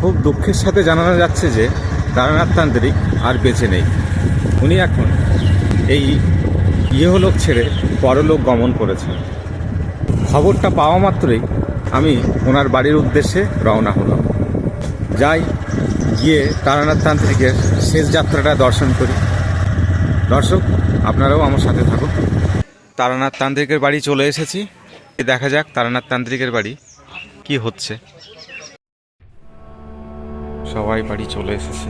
খুব দুঃখের সাথে জানানো যাচ্ছে যে তারানাথ তান্ত্রিক আর বেঁচে নেই। উনি এখন এই ইহলোক ছেড়ে পরলোক গমন করেছেন। খবরটা পাওয়া মাত্রই আমি ওনার বাড়ির উদ্দেশ্যে রওনা হলাম। যাই, গিয়ে তারানাথ তান্ত্রিকের শেষ যাত্রাটা দর্শন করি। দর্শক, আপনারাও আমার সাথে থাকুন। তারানাথ তান্ত্রিকের বাড়ি চলে এসেছি। দেখা যাক তারানাথ তান্ত্রিকের বাড়ি কি হচ্ছে। সবাই বাড়ি চলে এসেছে।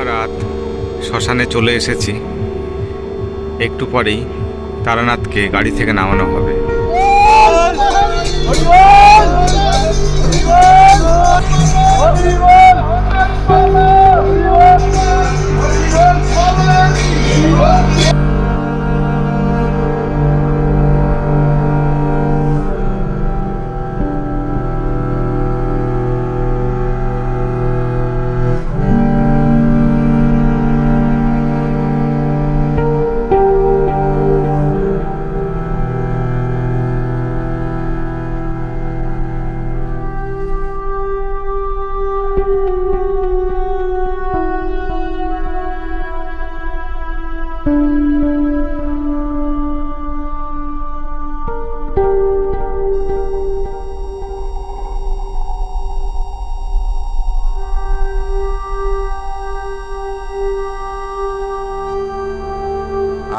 পূর্ণিমা রাত শ্মশানে চলে এসেছি। একটু পরেই তারানাথকে গাড়ি থেকে নামানো হবে।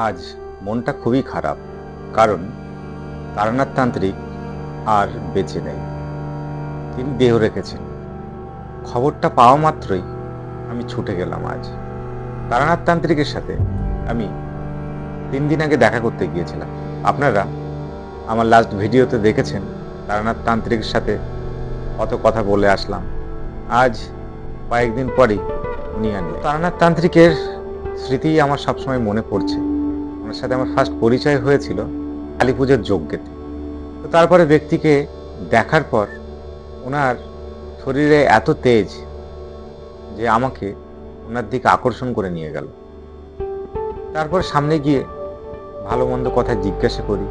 আজ মনটা খুবই খারাপ, কারণ তারানাথ তান্ত্রিক আর বেঁচে নেই। তিনি দেহ রেখেছেন। খবরটা পাওয়া মাত্রই আমি ছুটে গেলাম আজ। তারানাথ তান্ত্রিকের সাথে আমি তিন দিন আগে দেখা করতে গিয়েছিলাম। আপনারা আমার লাস্ট ভিডিওতে দেখেছেন, তারানাথ তান্ত্রিকের সাথে কত কথা বলে আসলাম। আজ কয়েকদিন পরেই উনি আনলেন। তারানাথ তান্ত্রিকের স্মৃতি আমার সবসময় মনে পড়ছে। ওনার সাথে আমার ফার্স্ট পরিচয় হয়েছিল কালী পুজোর যজ্ঞেতে তো তারপরে ব্যক্তিকে দেখার পর ওনার শরীরে এত তেজ যে আমাকে ওনার দিকে আকর্ষণ করে নিয়ে গেল। তারপর সামনে গিয়ে ভালো মন্দ কথা জিজ্ঞাসা করি।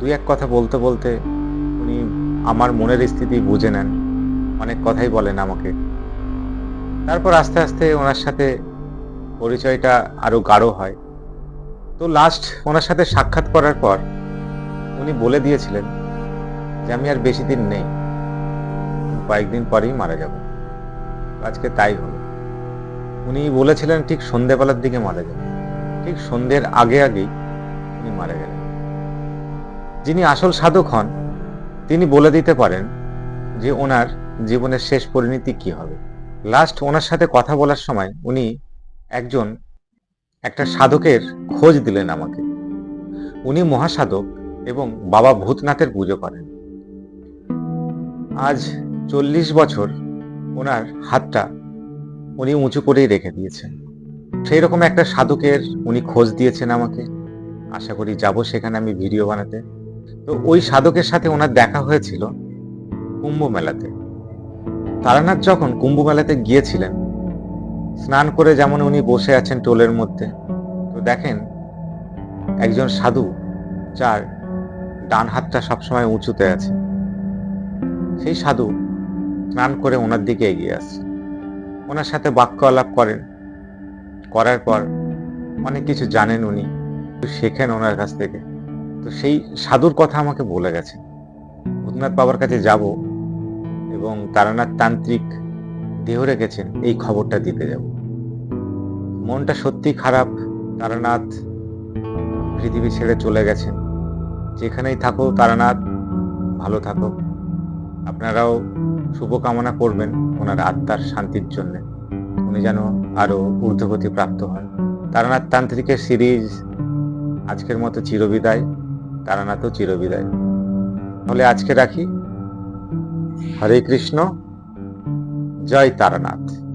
দুই এক কথা বলতে বলতে উনি আমার মনের স্থিতি বুঝে নেন। অনেক কথাই বলেন আমাকে। তারপর আস্তে আস্তে ওনার সাথে পরিচয়টা আরও গাঢ় হয়। তো লাস্ট ওনার সাথে সাক্ষাৎ করার পর উনি বলে দিয়েছিলেন যে, আমি আর বেশি দিন নেই। কয়েকদিন পরেই মারা যাব। আজকে তাই হলো। উনি বলেছিলেন, ঠিক সন্ধেবেলার দিকে মারা যাবেন ঠিক সন্ধ্যের আগে আগেই উনি মারা গেলেন। যিনি আসল সাধক হন, তিনি বলে দিতে পারেন যে ওনার জীবনের শেষ পরিণতি কি হবে। লাস্ট ওনার সাথে কথা বলার সময় উনি একজন একটা সাধকের খোঁজ দিলেন আমাকে। উনি মহাসাধক এবং বাবা ভূতনাথের পুজো করেন। আজ চল্লিশ বছর ওনার হাতটা উনি উঁচু করেই রেখে দিয়েছেন। সেই রকম একটা সাধকের উনি খোঁজ দিয়েছেন আমাকে। আশা করি যাব সেখানে আমি ভিডিও বানাতে। তো ওই সাধকের সাথে ওনার দেখা হয়েছিল কুম্ভ মেলাতে। তারানাথ যখন কুম্ভ মেলাতে গিয়েছিলেন, স্নান করে যেমন উনি বসে আছেন টোলের মধ্যে, তো দেখেন একজন সাধু যার ডান হাতটা সবসময় উঁচুতে আছে। সেই সাধু স্নান করে ওনার দিকে এগিয়ে আসছে। ওনার সাথে বাক্য আলাপ করেন। করার পর অনেক কিছু জানেন উনি শেখেন ওনার কাছ থেকে। তো সেই সাধুর কথা আমাকে বলে গেছে। ভূতনাথ বাবার কাছে যাব এবং তারানাথ তান্ত্রিক দেহ রেখেছেন, এই খবরটা দিতে যাব। মনটা সত্যি খারাপ, তারানাথ পৃথিবী ছেড়ে চলে গেছেন। যেখানেই থাকো তারানাথ, ভালো থাকো। আপনারাও শুভকামনা করবেন ওনার আত্মার শান্তির জন্য। উনি যেন আরও ঊর্ধ্বগতি প্রাপ্ত হন। তারানাথ তান্ত্রিকের সিরিজ আজকের মতো চিরবিদায়, তারানাথও চিরবিদায়। তাহলে আজকে রাখি। হরে কৃষ্ণ, জয় তারানাথ।